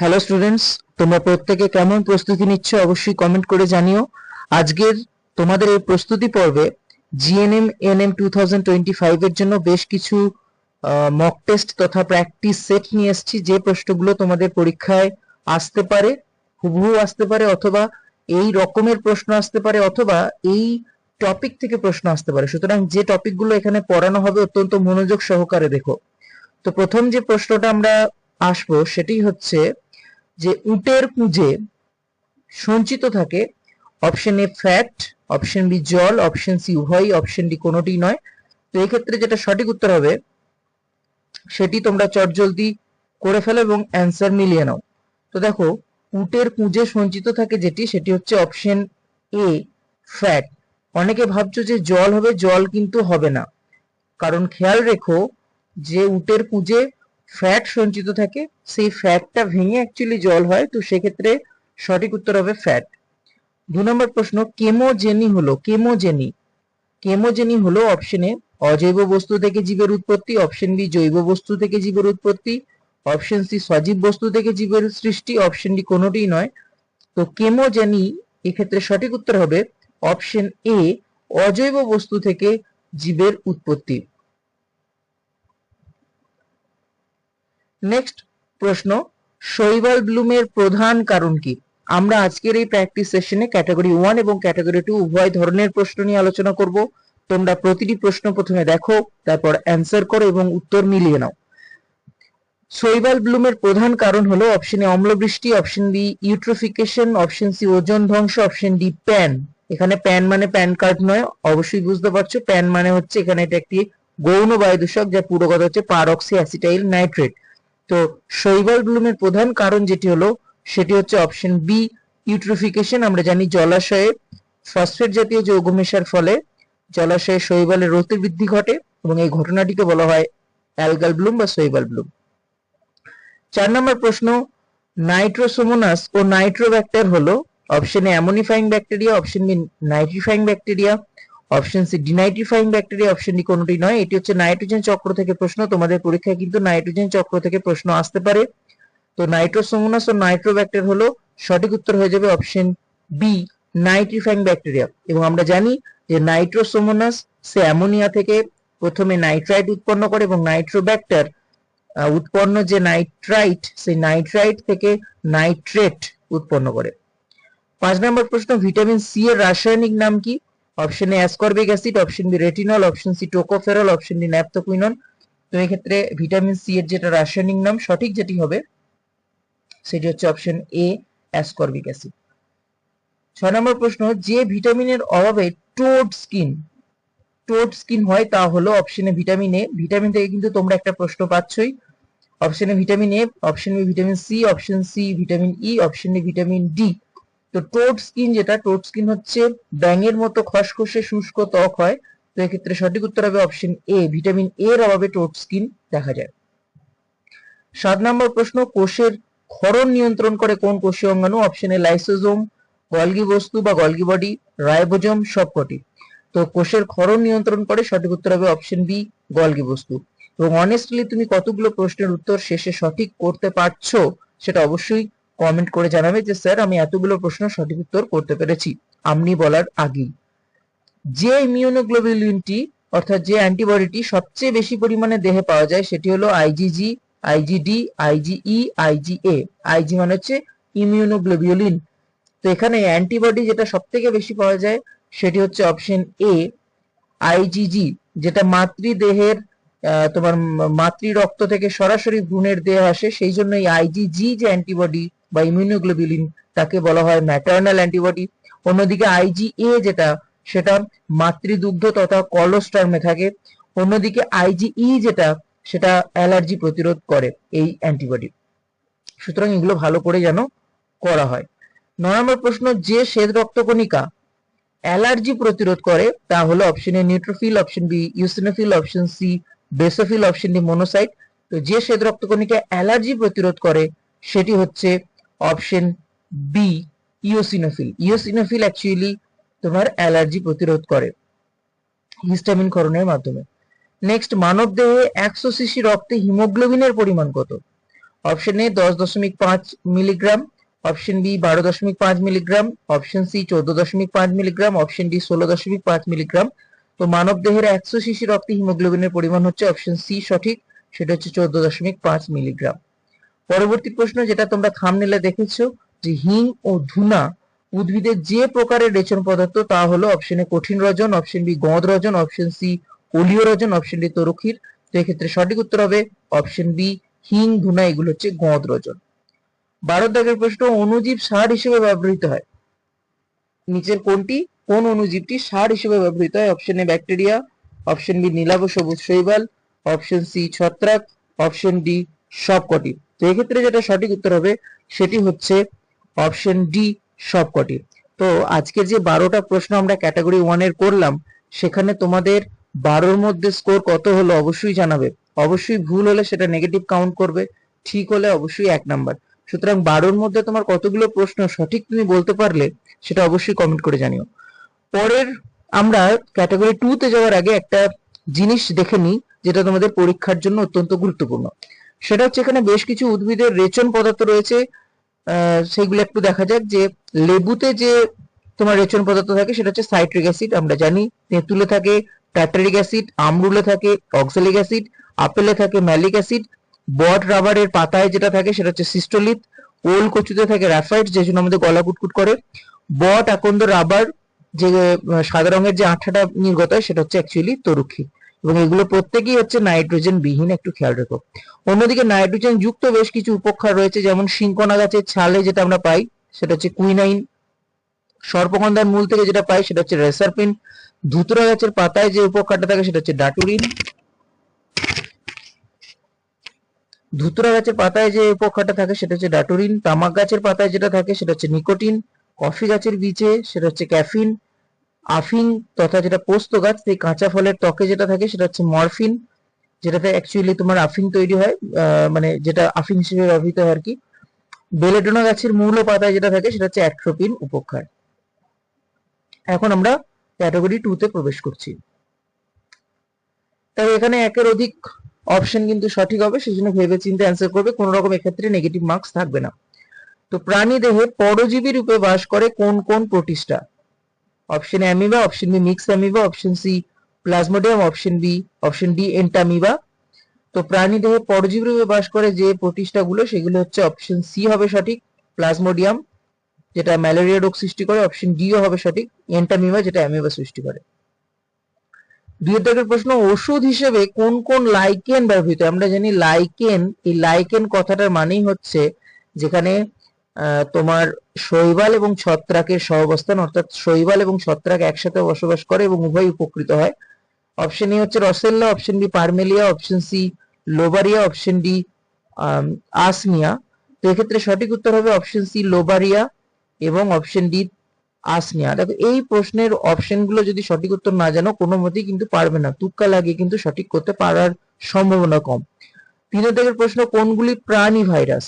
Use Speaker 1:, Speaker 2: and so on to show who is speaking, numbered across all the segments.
Speaker 1: Hello students তোমরা প্রত্যেকে কেমন প্রস্তুতি নিচ্ছ অবশ্যই কমেন্ট করে জানিও। আজকের তোমাদের এই প্রস্তুতি পর্বে GNM ANM two thousand twenty five এর জন্য বেশ কিছু মক টেস্ট তথা প্র্যাকটিস সেট নিয়ে এসেছি। যে প্রশ্নগুলো তোমাদের পরীক্ষায় আসতে পারে, হুবহু আসতে পারে, অথবা এই রকমের প্রশ্ন আসতে পারে, অথবা এই টপিক থেকে প্রশ্ন আসতে পারে। সুতরাং যে টপিকগুলো এখানে পড়ানো হবে অত্যন্ত মনোযোগ সহকারে দেখো। তো প্রথম যে প্রশ্নটা আমরা আসব, সেটি হচ্ছে যে উটের পুঁজে সঞ্চিত থাকে option A fat option B জল অপশন সি উভয় অপশন ডি কোনোটি নয়। তো এই ক্ষেত্রে যেটা সঠিক উত্তর হবে, সেটি তোমরা চটজলদি করে ফেলো এবং অ্যান্সার মিলিয়ে নাও। তো দেখো, উটের পুঁজে সঞ্চিত থাকে যেটি, সেটি হচ্ছে অপশন এ ফ্যাট অনেকে ভাবছ যে জল হবে, জল কিন্তু হবে না। কারণ খেয়াল রেখো যে উটের পুঁজে ফ্যাট সঞ্চিত থাকে, সেই ফ্যাটটা ভেঙে অ্যাকচুয়ালি জল হয়, তো সেক্ষেত্রে সঠিক উত্তর হবে ফ্যাট দু নম্বর প্রশ্ন, কেমোজেনি হলো, কেমোজেনি। কেমোজেনি হলো অপশনে অজৈব বস্তু থেকে জীবের উৎপত্তি অপশন বি জৈব বস্তু থেকে জীবের উৎপত্তি অপশন সি সজীব বস্তু থেকে জীবের সৃষ্টি অপশন ডি কোনোটিই নয়। তো কেমোজেনি এক্ষেত্রে সঠিক উত্তর হবে অপশন এ অজৈব বস্তু থেকে জীবের উৎপত্তি। নেক্সট প্রশ্ন, শৈবাল ব্লুমের প্রধান কারণ কি? আমরা আজকের এই প্র্যাকটিস সেশনে ক্যাটাগরি ওয়ান এবং ক্যাটাগরি টু উভয় ধরনের প্রশ্ন নিয়ে আলোচনা করব। তোমরা প্রতিটি প্রশ্ন প্রথমে দেখো, তারপর অ্যান্সার করো এবং উত্তর মিলিয়ে নাও। শৈবাল ব্লুমের প্রধান কারণ হলো option A অম্লবৃষ্টি option B eutrophication option C ozone ধ্বংস অপশন ডি প্যান এখানে প্যান মানে প্যান কার্ড নয়, অবশ্যই বুঝতে পারছ। প্যান মানে হচ্ছে এখানে এটা একটি গৌণ বায়ু দূষক যা পুরো কথা হচ্ছে পারক্সি অ্যাসিটাইল নাইট্রেট তো শৈবাল ব্লুমের প্রধান কারণ যেটি হলো, সেটি হচ্ছে অপশন বি ইউট্রোফিকেশন আমরা জানি জলাশয়ে ফসফেট জাতীয় যৌগ মেশার ফলে জলাশয়ে শৈবালের বৃদ্ধি ঘটে এবং এই ঘটনাটিকে বলা হয় অ্যালগাল ব্লুম বা শৈবাল ব্লুম চার নম্বর প্রশ্ন নাইট্রোসোমোনাস ও নাইট্রোব্যাক্টার হলো option A ammonifying bacteria option B nitrifying bacteria option C denitrifying bacteria option D কোনোটি নয়। এটি হচ্ছে নাইট্রোজেন চক্র থেকে প্রশ্ন। তোমাদের পরীক্ষায় কিন্তু নাইট্রোজেন চক্র থেকে প্রশ্ন আসতে পারে। তো নাইট্রোসোমোনাস ও নাইট্রোব্যাক্টের হলো সঠিক উত্তর হয়ে যাবে অপশন বি নাইট্রিফাইং ব্যাকটেরিয়া এবং আমরা জানি যে নাইট্রোসোমোনাস সে অ্যামোনিয়া থেকে প্রথমে নাইট্রাইট উৎপন্ন করে এবং নাইট্রোব্যাক্টার উৎপন্ন যে নাইট্রাইট সেই নাইট্রাইট থেকে নাইট্রেট উৎপন্ন করে। পাঁচ নম্বর প্রশ্ন ভিটামিন সি এর রাসায়নিক নাম কি? Option A ascorbic acid option B retinol option C tocopherol option D naphthoquinone তো এই ক্ষেত্রে ভিটামিন সি এর যেটা রাসায়নিক নাম, সঠিক যেটি হবে, সেটি হচ্ছে অপশন এ অ্যাসকর্বিক অ্যাসিড ছয় নম্বর প্রশ্ন, যে ভিটামিনের অভাবে টোড স্কিন টোড স্কিন হয় তা হলো অপশনে ভিটামিন এ ভিটামিন থেকে কিন্তু তোমরা একটা প্রশ্ন পাচ্ছই। অপশনে vitamin A option B vitamin C option C vitamin E option D vitamin D তো টোট স্কিন যেটা, টোট স্কিন হচ্ছে ব্যাঙের মতো খসখসে শুষ্ক ত্বক হয়, তো এক্ষেত্রে সঠিক উত্তর হবে অপশন এ ভিটামিন এ এর অভাবে টোট স্কিন দেখা যায়। সাত নম্বর প্রশ্ন, কোষের ক্ষরণ নিয়ন্ত্রণ করে কোন কোষীয় অঙ্গাণু? অপশন এ লাইসোজোম গলগি বস্তু বা গলগি বডি রাইবোজোম সবকটি। তো কোষের ক্ষরণ নিয়ন্ত্রণ করে সঠিক উত্তর হবে অপশন বি গলগি বস্তু। এবং অনেস্টলি তুমি কতগুলো প্রশ্নের উত্তর শেষে সঠিক করতে পারছ, সেটা অবশ্যই কমেন্ট করে জানাবে যে, স্যার, আমি এতগুলো প্রশ্ন সঠিক উত্তর করতে পেরেছি। আপনি বলার আগেই। যে ইমিউনোগ্লোবুলিনটি অর্থাৎ যে অ্যান্টিবডিটি সবচেয়ে বেশি পরিমাণে দেহে পাওয়া যায়, সেটি হলো IgG IgD IgE IgA Ig মানে হচ্ছে ইমিউনোগ্লোবিউলিন তো এখানে অ্যান্টিবডি যেটা সব থেকে বেশি পাওয়া যায়, সেটি হচ্ছে অপশন এ আইজিজি যেটা মাতৃদেহের তোমার মাতৃ রক্ত থেকে সরাসরি ভ্রূণের দেহে আসে। সেই জন্য এই আইজিজি যে অ্যান্টিবডি বা ইমিউনোগ্লোবিউলিন তাকে বলা হয় ম্যাটার্নাল অ্যান্টিবডি অন্যদিকে আইজিএ যেটা, সেটা মাতৃদুগ্ধ তথা কলোস্টার্মে থাকে, অন্যদিকে আইজিই যেটা, সেটা অ্যালার্জি প্রতিরোধ করে এই অ্যান্টিবডি সুতরাং এগুলো ভালো করে যেন করা হয়। নয় নম্বর প্রশ্ন, যে শ্বেত রক্তকণিকা অ্যালার্জি প্রতিরোধ করে, তা হলো option A neutrophil option B eosinophil option C basophil option D monocyte তো যে শ্বেত রক্তকণিকা অ্যালার্জি প্রতিরোধ করে, সেটি হচ্ছে option B eosinophil eosinophil actually তোমার অ্যালার্জি প্রতিরোধ করে হিস্টামিন ক্ষরণের মাধ্যমে। নেক্সট মানব দেহে একশো সিসি রক্তে হিমোগ্লোবিনের পরিমাণ কত? অপশন এ দশ দশমিক পাঁচ মিলিগ্রাম অপশন বি বারো দশমিক পাঁচ মিলিগ্রাম অপশন সি চোদ্দ দশমিক পাঁচ মিলিগ্রাম অপশন ডি ষোলো দশমিক পাঁচ মিলিগ্রাম তো মানব দেহের একশো সিসি রক্তে হিমোগ্লোবিনের পরিমাণ হচ্ছে অপশন সি সঠিক। সেটা হচ্ছে চোদ্দ দশমিক পাঁচ মিলিগ্রাম পরবর্তী প্রশ্ন, যেটা তোমরা থামনেলে দেখেছ, যে হিং ও ধুনা উদ্ভিদের যে প্রকারের রেচন পদার্থ, তা হলো অপশন কঠিন রজন অপশন বি গঁদ রজন অপশন সি অলীয় রজন অপশন ডি তরুক্ষীর। তো এক্ষেত্রে সঠিক উত্তর হবে অপশন বি হিং ধুনা, এগুলো হচ্ছে গঁদ রজন। বারো দাগের প্রশ্ন, অনুজীব সার হিসেবে ব্যবহৃত হয়। নিচের কোনটি? কোন অনুজীবটি সার হিসেবে ব্যবহৃত হয়? Option A bacteria option B নীলাভ সবুজ শৈবাল অপশন সি ছত্রাক অপশন ডি সবকটি। তো এক্ষেত্রে যেটা সঠিক উত্তর হবে, সেটি হচ্ছে অপশন ডি সবকটি। তো আজকের যে বারোটা প্রশ্ন আমরা ক্যাটাগরি ওয়ানের করলাম, সেখানে তোমাদের বারোর মধ্যে স্কোর কত হলো অবশ্যই জানাবে। অবশ্যই ভুল হলে সেটা নেগেটিভ কাউন্ট করবে, ঠিক হলে অবশ্যই এক নাম্বার সুতরাং বারোর মধ্যে তোমার কতগুলো প্রশ্ন সঠিক তুমি বলতে পারলে, সেটা অবশ্যই কমেন্ট করে জানিও। পরের আমরা ক্যাটাগরি টু তে যাওয়ার আগে একটা জিনিস দেখে নিই, যেটা তোমাদের পরীক্ষার জন্য অত্যন্ত গুরুত্বপূর্ণ। সেটা হচ্ছে এখানে বেশ কিছু উদ্ভিদের রেচন পদার্থ রয়েছে। সেগুলো একটু দেখা যাক যে লেবুতে যে তোমার রেচন পদার্থ থাকে সেটা হচ্ছে সাইট্রিক অ্যাসিড, আমরা জানি। তেঁতুলে থাকে টাটারিক অ্যাসিড, আমরুলে থাকে, অক্সালিক অ্যাসিড, আপেলে থাকে ম্যালিক অ্যাসিড, বট রাবারের পাতায় যেটা থাকে সেটা হচ্ছে সিস্টোলিথ, ওল কচুতে থাকে রাফাইট যে জন্য আমাদের গলা কুটকুট করে। বট, আকন্দ, রাবার, যে সাদা রঙের যে আঠাটা নির্গত হয় সেটা হচ্ছে অ্যাকচুয়ালি তরুক্ষী। এবং এগুলো প্রত্যেকেই হচ্ছে নাইট্রোজেন বিহীন একটু খেয়াল রেখো। অন্যদিকে নাইট্রোজেন যুক্ত বেশ কিছু উপক্ষার রয়েছে, যেমন শিঙ্কনা গাছের ছালে যেটা আমরা পাই, সেটা হচ্ছে কুইনাইন সর্পগন্ধার মূল থেকে যেটা পাই, সেটা হচ্ছে রেসারপিন ধুতরা গাছের পাতায় যে উপকারটা থাকে, সেটা হচ্ছে ডাটুরিন ধুতুরা গাছের পাতায় যে উপকারটা থাকে, সেটা হচ্ছে ডাটুরিন তামাক গাছের পাতায় যেটা থাকে, সেটা হচ্ছে নিকোটিন কফি গাছের বীজে, সেটা হচ্ছে ক্যাফিন আফিং তথা যেটা পোস্ত গাছ, সেই কাঁচা ফলের ত্বকে যেটা থাকে সেটা হচ্ছে মরফিন, যেটাতে অ্যাকচুয়ালি তোমার আফিন তৈরি হয় মানে যেটা আফিন হিসেবে ব্যবহৃত হয় আর কি বেলেডোনা গাছের মূল পাতায় যেটা থাকে সেটা হচ্ছে অ্যাট্রোপিন উপক্ষার। এখন আমরা ক্যাটাগরি টু তে প্রবেশ করছি। তবে এখানে একের অধিক অপশন কিন্তু সঠিক হবে সেই জন্য ভেবে চিন্তে অ্যান্সার করবে কোনো রকম এক্ষেত্রে নেগেটিভ মার্কস থাকবে না। তো প্রাণী দেহে পরজীবী রূপে বাস করে কোন কোন protista option amoeba option B mix amoeba option C plasmodium option B option D entamoeba তো প্রাণী দেহে পরজীবী রূপে বাস করে যে প্রোটিস্টা গুলো সেগুলো হচ্ছে অপশন সি হবে সঠিক প্লাজমোডিয়াম যেটা ম্যালেরিয়া রোগ সৃষ্টি করে অপশন ডিও হবে সঠিক এন্টামিবা যেটা অ্যামিবা সৃষ্টি করে দাগের প্রশ্ন, ওষুধ হিসেবে কোন কোন লাইকেন ব্যবহৃত? আমরা জানি লাইকেন এই লাইকেন কথাটার মানেই হচ্ছে যেখানে তোমার শৈবাল এবং ছত্রাকের সহাবস্থান, অর্থাৎ শৈবাল এবং ছত্রাক একসাথে বসবাস করে এবং উভয় উপকৃত হয়। অপশন এ হচ্ছে roccella option B parmelia option C lobaria option D usnea. তো এক্ষেত্রে সঠিক উত্তর হবে অপশন সি লোবারিয়া এবং অপশন ডি আসমিয়া। দেখো, এই প্রশ্নের অপশনগুলো যদি সঠিক উত্তর না জানো, কোনো মতেই কিন্তু পারবে না। তুক্কা লাগিয়ে কিন্তু সঠিক করতে পারার সম্ভাবনা কম। তিন প্রশ্ন, কোনগুলি প্রাণী ভাইরাস?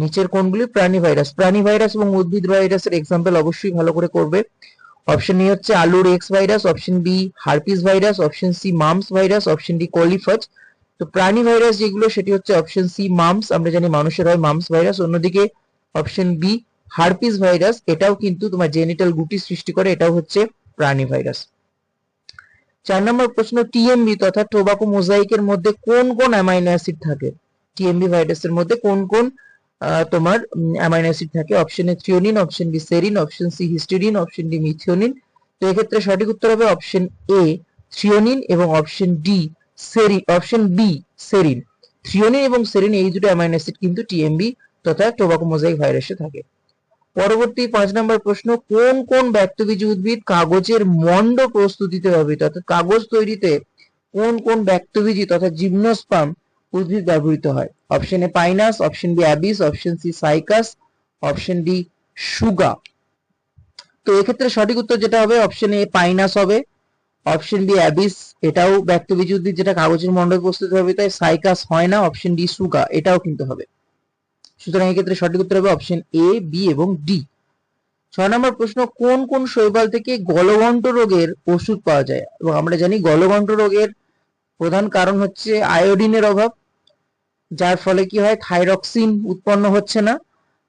Speaker 1: নিচের কোনগুলি প্রাণী ভাইরাস। প্রাণী ভাইরাস এবং উদ্ভিদ ভাইরাসের এক্সাম্পল অবশ্যই ভালো করে করবে। অপশন এ হচ্ছে আলুর X virus option B herpes virus option C mumps virus option D coliphage. তো প্রাণী ভাইরাস যেগুলো, সেটি হচ্ছে অপশন সি মামস, আমরা জানি মানুষের হয় মামস ভাইরাস। অন্যদিকে অপশন বি হার্পিস ভাইরাস, এটাও কিন্তু তোমার জেনিটাল গুটি সৃষ্টি করে, এটাও হচ্ছে প্রাণী ভাইরাস। চার নম্বর প্রশ্ন টিএমবি তথা টোবাকো মোজাইকের মধ্যে কোন কোন অ্যামাইনো অ্যাসিড থাকে? টিএমবি ভাইরাসের মধ্যে কোন কোন তোমার অ্যামাইনো অ্যাসিড থাকে option A threonine option B serine option C histidine option D methionine তো এক্ষেত্রে সঠিক উত্তর হবে অপশন এ থ্রিওনিন এবং option D serine option B serine threonine এবং সেরিন এই দুটো অ্যামাইনো অ্যাসিড কিন্তু টিএমবি তথা টোবাকো মোজাইক ভাইরাসে থাকে। পরবর্তী পাঁচ নম্বর প্রশ্ন, কোন কোন ব্যক্তবীজ উদ্ভিদ কাগজের মন্ড প্রস্তুতিতে ব্যবহৃত? অর্থাৎ কাগজ তৈরিতে কোন কোন ব্যক্তবীজী তথা জিমনোস্পাম উদ্ভিদ ব্যবহৃত হয়। Option A Pinus option B Abies option C Cycas option D Tsuga তো এক্ষেত্রে সঠিক উত্তর যেটা হবে অপশন এ পাইনাস হবে। অপশন বি অ্যাবিস এটাও ব্যক্তবীজ উদ্ভিদ যেটা কাগজের মন্ডল প্রস্তুত হবে, তাই সাইকাস হয় না অপশন ডি সুগা এটাও কিন্তু হবে। সুতরাং এক্ষেত্রে সঠিক উত্তর হবে অপশন এ বি এবং ডি ছয় নম্বর প্রশ্ন, কোন কোন শৈবাল থেকে গলগণ্ড রোগের ওষুধ পাওয়া যায়? এবং আমরা জানি গলগণ্ড রোগের প্রধান কারণ হচ্ছে আয়োডিনের অভাব, যার ফলে কি হয়, থাইরক্সিন উৎপন্ন হচ্ছে না।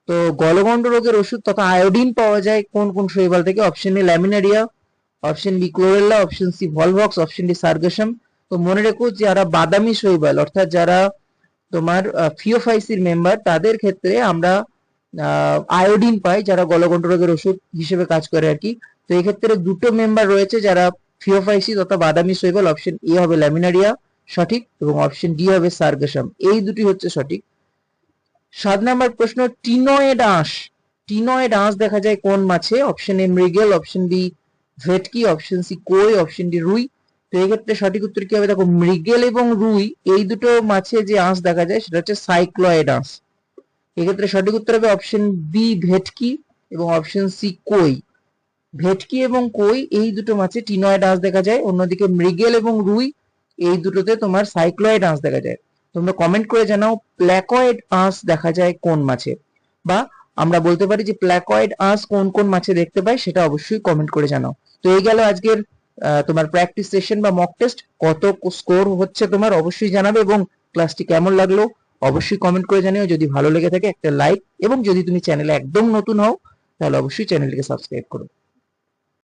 Speaker 1: তো গলগণ্ড রোগের ওষুধ তথা আয়োডিন পাওয়া যায় কোন কোন শৈবাল থেকে? Option A laminaria option B chlorella option C volvox option D sargassum তো মনে রেখো যারা বাদামি শৈবাল, অর্থাৎ যারা তোমার ফিওফাইসির মেম্বার তাদের ক্ষেত্রে আমরা আয়োডিন পাই যারা গলগণ্ড রোগের ওষুধ হিসেবে কাজ করে আর কি। তো এই ক্ষেত্রে দুটো মেম্বার রয়েছে যারা ফিওফাইসি তথা বাদামি শৈবাল অপশন এ হবে ল্যামিনারিয়া সঠিক, এবং অপশন ডি হবে সার্গাসম এই দুটি হচ্ছে সঠিক। সাত নম্বর প্রশ্ন টিনয়েড আঁশ। টিনয়েড আঁশ দেখা যায় কোন মাছে? অপশন এ মৃগেল অপশন বি ভেটকি অপশন সি কই অপশন ডি রুই। তো এই ক্ষেত্রে সঠিক উত্তর কি হবে? দেখো, মৃগেল এবং রুই, এই দুটো মাছে যে আঁশ দেখা যায়, সেটা হচ্ছে সাইক্লয়েড আঁশ। এক্ষেত্রে সঠিক উত্তর হবে অপশন বি ভেটকি, এবং অপশন সি কই। ভেটকি এবং কই, এই দুটো মাছে টিনয়েড আঁশ দেখা যায়। অন্যদিকে মৃগেল এবং রুই, এই দুটোতে তোমার সাইক্লয়েড আঁশ দেখা যায়। তোমরা কমেন্ট করে জানাও, প্ল্যাকয়েড আঁশ দেখা যায় কোন মাছে? বা আমরা বলতে পারি যে প্ল্যাকয়েড আঁশ কোন কোন মাছে দেখতে পাই, সেটা অবশ্যই কমেন্ট করে জানাও। তো এই গেল আজকের তোমার প্র্যাকটিস সেশন বা মক টেস্ট কত স্কোর হচ্ছে তোমার অবশ্যই জানাবে এবং ক্লাসটি কেমন লাগল অবশ্যই কমেন্ট করে জানিও। যদি ভালো লেগে থাকে একটা লাইক এবং যদি তুমি চ্যানেলে একদম নতুন হও, তাহলে অবশ্যই চ্যানেলটিকে সাবস্ক্রাইব করো।